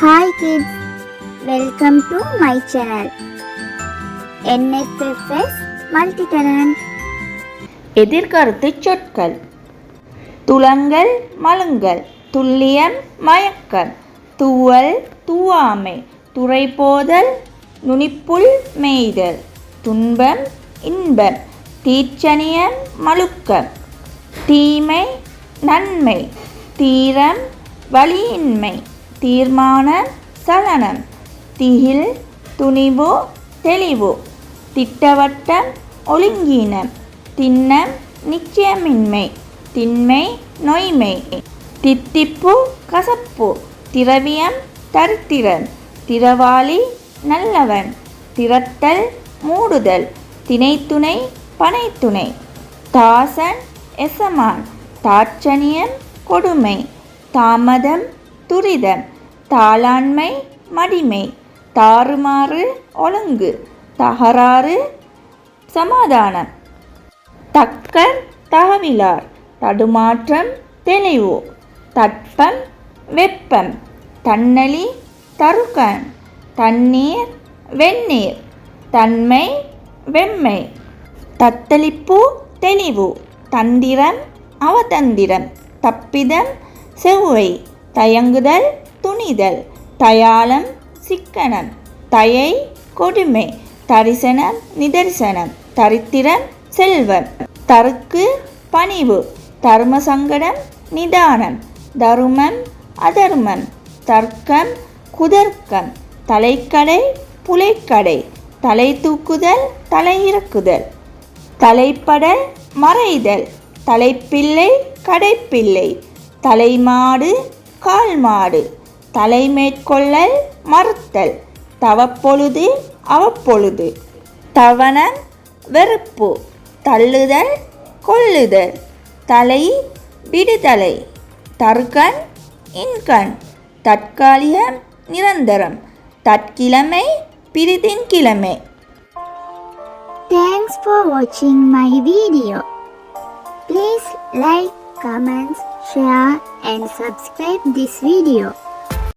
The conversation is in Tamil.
Hi kids welcome to my channel N F F S multi talent எதிர்கருத்து சொற்கள். துளங்கள் மலுங்கள் துல்லியம் மயக்கம். தூவல் தூவாமை. துறைபோதல் நுனிப்புல் மேய்தல். துன்பம் இன்பம். தீச்சனியம் மழுக்கம். தீமை நன்மை. தீரம் வழியின்மை. தீர்மானம் சலனம். திகில் துணிவு தெளிவு. திட்டவட்டம் ஒழுங்கீனம். திண்ணம் நிச்சயமின்மை. திண்மை நொய்மை. தித்திப்பு கசப்பு. திரவியம் தரித்திரன். திரவாளி நல்லவன். திரட்டல் மூடுதல். திணைத்துணை பனைத்துணை. தாசன் எசமான். தாட்சணியம் கொடுமை. தாமதம் துரிதம். தாளாண்மை மடிமை. தாறுமாறு ஒழுங்கு தகராறு சமாதானம். தக்கர் தகவிலார் தடுமாற்றம் தெளிவு. தட்பம் வெப்பம் தன்னலி தருக்கன் தண்ணீர் வெந்நீர் தன்மை வெம்மை. தத்தளிப்பு தெளிவு தந்திரம் அவதந்திரம். தப்பிதம் செவ்வை தயங்குதல் துணிதல் தயாளம் சிக்கனம் தயை கொடுமை தரிசனம் நிதர்சனம் தரித்திரம் செல்வம் தருக்கு பணிவு தர்மசங்கடம் நிதானம் தருமம் அதர்மம் தர்க்கம் குதர்க்கம் தலைக்கடை புலைக்கடை தலை தூக்குதல் தலையிறக்குதல் தலைப்படல் மறைதல் தலைப்பிள்ளை கடைப்பிள்ளை தலைமாடு கால்மாடு தலைமேற்கொள்ளல் மறுத்தல். தவப்பொழுது அவப்பொழுது. தவணம் வெறுப்பு. தள்ளுதல் கொள்ளுதல். தலை விடுதலை. தற்கண் இன்கண். தற்காலிகம் நிரந்தரம். தற்கிழமை பிரிதின் கிழமை. தேங்க்ஸ் ஃபார் வாட்சிங் my video please like comments share and subscribe this video